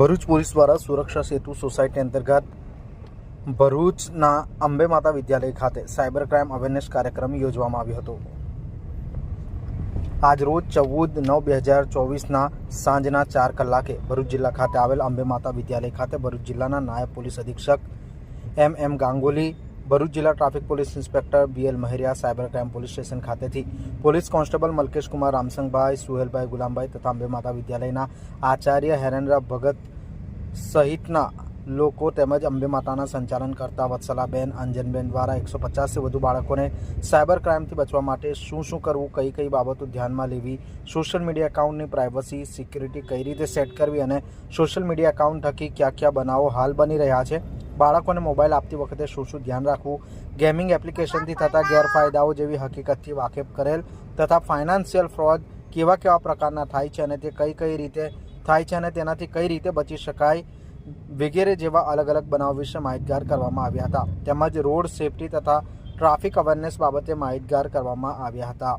Bharuch police દ્વારા સુરક્ષા સેતુ society અંતર્ગત ભરૂચના અંબે માતા વિદ્યાલય ખાતે સાયબર ક્રાઇમ અવેરનેસ કાર્યક્રમ યોજવામાં આવ્યો હતો. આજરોજ ચૌદ નવ બે હજાર ચોવીસના સાંજના ચાર કલાકે ભરૂચ જિલ્લા ખાતે આવેલ અંબે માતા વિદ્યાલય ખાતે ભરૂચ જિલ્લાના નાયબ પોલીસ અધિક્ષક એમ એમ ગાંગુલી ભરૂચ જિલ્લા traffic police inspector B L Maheriya cyber crime police station ખાતેથી પોલીસ કોન્સ્ટેબલ મલકેશ કુમાર રામસંગભાઈ, સુહેલભાઈ ગુલામભાઈ તથા અંબે માતા વિદ્યાલયના આચાર્ય હેરેન્દ્ર ભગત સહિતના લોકો તેમજ અંબે માતાના સંચાલન કરતા વત્સલાબેન, અંજનબેન દ્વારા એકસો પચાસથી વધુ બાળકોને સાયબર ક્રાઇમથી બચવા માટે શું શું કરવું, કઈ કઈ બાબતો ધ્યાનમાં લેવી, સોશિયલ મીડિયા એકાઉન્ટની પ્રાઇવસી, સિક્યુરિટી કઈ રીતે સેટ કરવી અને સોશિયલ મીડિયા એકાઉન્ટ થકી કયા કયા બનાવો હાલ બની રહ્યા છે. બાળકોને મોબાઈલ આપતી વખતે શું શું ધ્યાન રાખવું? ગેમિંગ એપ્લિકેશનથી થતા ગેરફાયદાઓ જેવી હકીકતથી વાકેફ કરેલ તથા ફાઇનાન્શિયલ ફ્રોડ કેવા કેવા પ્રકારના થાય છે અને તે કઈ કઈ રીતે થાય છે અને તેનાથી કઈ રીતે બચી શકાય વગેરે જેવા અલગ અલગ બનાવ વિશે માહિતગાર કરવામાં આવ્યા હતા. તેમજ રોડ સેફટી તથા ટ્રાફિક અવેરનેસ બાબતે માહિતગાર કરવામાં આવ્યા હતા.